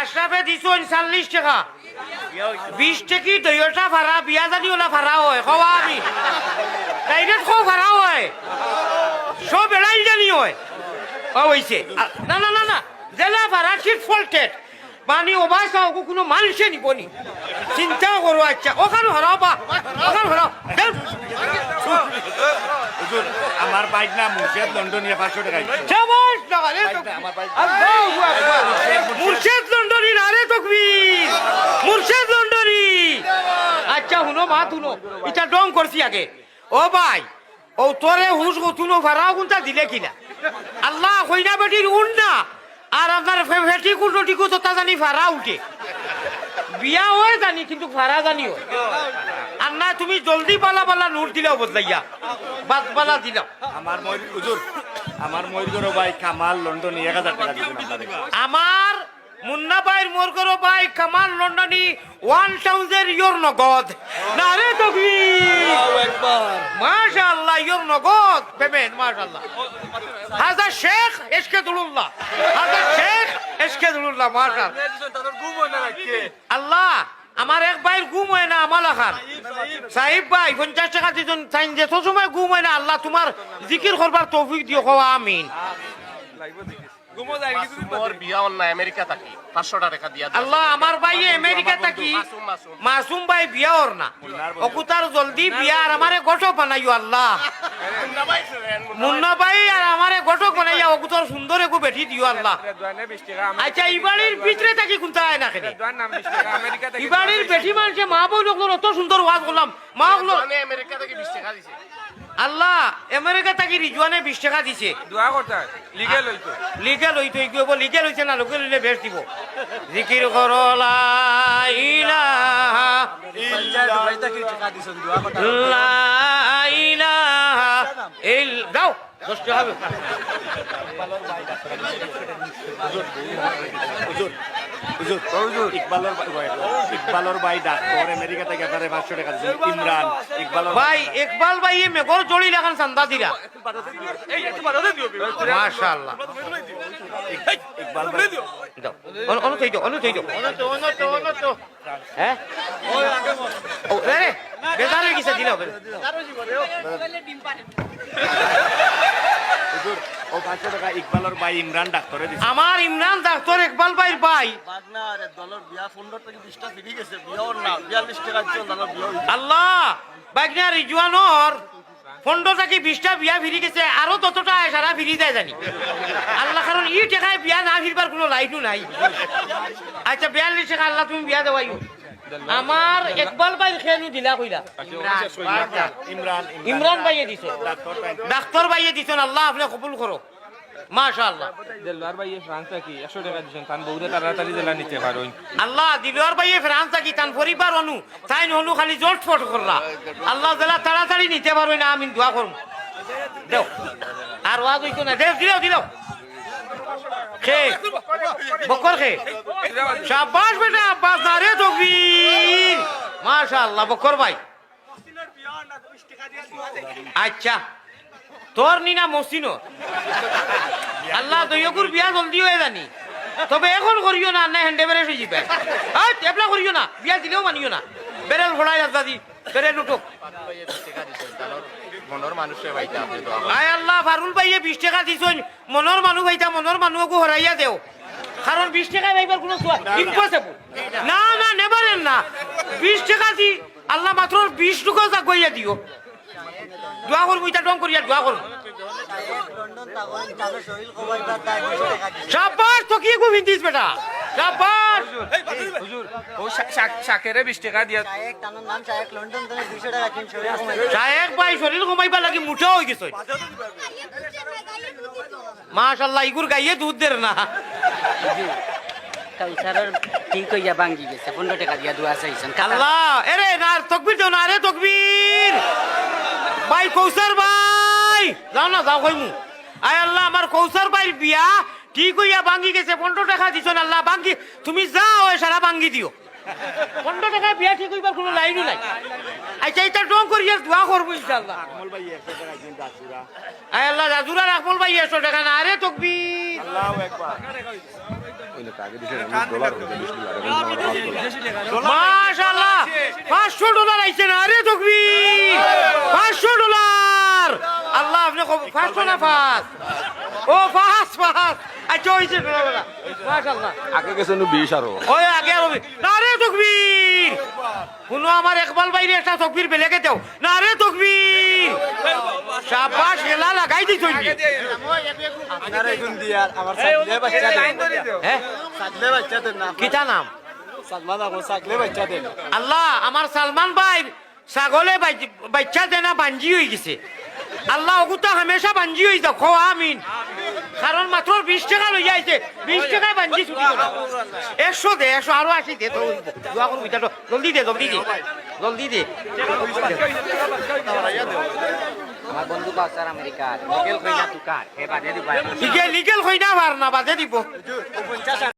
আশরাফে দিছো চাল্লিশ টাকা। বিশ টাকি দুইটা ভাড়া বিয়া জানি ওলা ভাড়া হয় কওয়া আমি। ডাইরেক্ট কো ভাড়া হয়? সব এড়াই জানি হয়। ও হইছে না না না না। জেলা ভাড়া ঠিক ফল্টেড। পানি ওবাই চাও কোনো মানুষে নিবনি। চিন্তা করো আচ্ছা। ওখানে হরাও বা ওখানে হরাও আমার বাইক না মুর্শিদ লন্ডনিয়া পাঁচশো টাকা। শাবাশ টাকা রে তো আমার বাইক আল্লাহু আকবার মুর্শিদ লন্ডনি না রে মুর্শিদ লন্ডনি আচ্ছা শুনো মা শুনো। এটা ডং করছি আগে। ও ভাই ও তোরে হুস তুনো ভাড়াও কোনটা দিলে কিনা? আল্লাহ কইনা বেটির উন না আর আপনার ফেটি কুটি কু তোতা জানি ভাড়া উঠে। বিয়া হয় জানি কিন্তু ভাড়া জানি হয়। না তুমি জলদি পালা পালা নোট দিলাও বদলাইয়া। বাদ পালা দিলাও আমার ময়ূর হুজুর আমার ময়ূর ভাই কামাল লন্ডন এক হাজার টাকা দিবেন আমার মুন্না ভাইয়ের মোর করো ভাই কামাল লন্ডনি ওয়ান থাউজেন্ড ইয়োর নগদ। না রে তবি মাশাআল্লাহ ইয়োর নগদ। পেমেন্ট মাশাআল্লাহ। হাজার শেখ এসকে দুলুল্লাহ হাজার শেখ এসকে দুলুল্লাহ মাশাআল্লাহ। আল্লাহ আমার এক ভাইয়ের ঘুম হয় না আমালা খান সাহিব ভাই পঞ্চাশ টাকা দিজন চাইন যেত সময় ঘুম হয় না আল্লাহ তোমার জিকির করবার তৌফিক দিও হওয়া আমিন। মোর বিয়া অন্য আমেরিকা থাকি। পাঁচশোটা টাকা আল্লাহ আমার ভাই আমেরিকা থাকি। মাসুম, ভাই বিয়া ওর না। অকুতার জলদি বিয়া আর আমারে গঠক বানাইও আল্লাহ। মুন্না ভাই আর অকুতার সুন্দর একু বেঠি দিও আল্লাহ। আচ্ছা ইবাড়ির ভিতরে থাকি না খেলে ইবাড়ির বেঠি মানুষে মা বউ লোক অত সুন্দর ওয়াজ করলাম। মা হলো আমেরিকা থেকে বিশ টাকা দিছে আল্লাহ আমেরিকা থাকি রিজওয়ানে বিশ টাকা দিছে দোয়া করতে লিগেল হইতো। লিগেল হইতো এগুলো লিগেল হইছে না লোকে লইলে বেশ দিব। জিকির করলা ইলাহা লা ইল দাও দশ টাকা হবে। হুজুর হুজুর ইকবালর ভাই ডাক্তার আমেরিকা থেকে আপনারে পাঁচশো টাকা ইমরান ভাই ইকবাল ভাই এ মেঘর জড়ি লাগান চান্দা দিরা মাশাআল্লাহ। ইকবাল ভাই। দাও অনু অনু থই দাও অনু থই দাও হ্যাঁ? ও রে। বেজার হয়ে গেছে দিলাও ও পাঁচশো টাকা ইকবালর ভাই ইমরান ডাক্তারে দিছে। আমার ইমরান ডাক্তার ইকবাল ভাইয়ের ভাই। আল্লাহ বাইকনা রিজওয়ানোর পনেরো টাকি বিশটা বিয়া ফিরি গেছে? আরও ততটা সারা ফিরি যায় জানি। আল্লাহ কারণ ই টেকায় বিয়া না ফিরবার কোনো লাইনও নাই। আচ্ছা বিয়াল্লিশ টাকা আল্লাহ তুমি বিয়া দেওয়াইও। আমার একবাল ভাই খেয়ে দিলা কইলা। ইমরান। ইমরান ভাইয়ে দিছ। ডাক্তার ভাই ডাক্তার ভাইয়ে দিছেন আল্লাহ আপনি কবুল করো। মাশা আল্লাহ দেলবার ভাই ফ্রান্স থাকি একশো টাকা দিচ্ছেন তান বহুতে তাড়াতাড়ি জেলা নিতে পারোই আল্লাহ দিলওয়ার ভাইয়ে ফ্রান্স থাকি তান পরিবার অনু? তাই অনু খালি জোট ফট করলা। আল্লাহ জেলা তাড়াতাড়ি নিতে পারবে না আমি দোয়া করুন। দেও। আর ওয়াজ হইতো না। দেও দিলাও দিলাও। খে। বকর খে। শাবাশ বেটা, আব্বাস না রে তকবীর মাশাআল্লাহ, বকর ভাই। আচ্ছা তোর নিনা মসিনো আল্লাহ দৈয়কুর বিয়া জলদি হয়ে জানি। তবে এখন করিও না না হ্যান্ডে বেড়ে হয়ে যাবে। হ্যাঁ এবলা করিও না, বিয়া দিলেও মানিও না। বেড়েল ভরাই দাদি বেড়ে লুটুক আপনি দোয়া আয় আল্লাহ ফারুল ভাইয়ে বিশ টাকা দিছন। মনের মানুষ ভাইতা মনের মানুহকো হরাইয়া দেও। কারণ বিশ টাকা ভাইবার কোনো ইম্পসিবল না না। নেবারেন না বিশ টাকা দি আল্লাহ মাত্র বিশ টুকু জাগইয়া দিও দোয়া করব এটা ডং করিয়া দোয়া করব সাব্বাস তো কি গো ভিন্দিস বেটা। সাব্বাস হুজুর ও শাকেরে বিশ টাকা দিয়া শায়েক ভাই শরীর কমাইবা লাগি মুঠা হয়ে গেছে। মাশাল্লাহ ইগুর গাইয়ে দুধ দের না। কালচারের ঠিক হইয়া ভাঙ্গি গেছে পনেরো টাকা দিয়া দুয়া চাইছেন আল্লাহ এরে না তকবির দাও না রে তকবির। ভাই কৌসার ভাই যাও না যাও কইমু। আয় আল্লাহ আমার কৌসার ভাইয়ের বিয়া ঠিক হইয়া ভাঙ্গি গেছে? পনেরো টাকা দিছ না আল্লাহ ভাঙ্গি তুমি যাও এ সারা ভাঙ্গি দিও। পনেরো টাকা বিয়া ঠিক হইবার কোনো লাইনও নাই। আচ্ছা এটা ডং করি দোয়া করব ইনশাল্লাহ আয় আল্লাহ রাজুরা রাখবল ভাই একশো টাকা না আরে একবার মাশাআল্লাহ পাঁচশো ডলার আইছে না আরে তকবীর। পাঁচশো ডলার। আল্লাহ আপনি কব- পাঁচশো না পাঁচ? ও পাঁচ পাঁচ আচ্ছা হয়েছে মাশাআল্লাহ। আগে গেছে বিশ আরও। ওই আগে হবে না রে তকবীর। আমার একবাল বাইরে একটা তকবীর বেলেগে দেও। না রে তকবীর। এলা লাগাই দিছ আপনারা এখন দিয়া আমার সাকলে বাচ্চা দেন। হ্যাঁ? সাকলে বাচ্চা দেন না কিতা নাম? সালমান সাকলে বাচ্চা দেন। আল্লাহ আমার সালমান ভাই ছাগলে বাচ্চা দেনা বাঞ্জি হয়ে গেছে। আল্লাহ ওগুতা হামেশা বাঞ্জি হয়ে যাও। খো আমিন। কারণ মাত্র বিশ টাকা লই যাইছে বিশ টাকায় বাঞ্জি ছুটি করো। একশো দে একশো আরও আশি দে তো দোয়া করবি তো। জলদি দে জলদি দে। জলদি দে। আমার বন্ধু বাচ্চার আমেরিকার লিগেল কইনা তুকার বাদে দিবা। লিগেল না পার না বাজে দিব।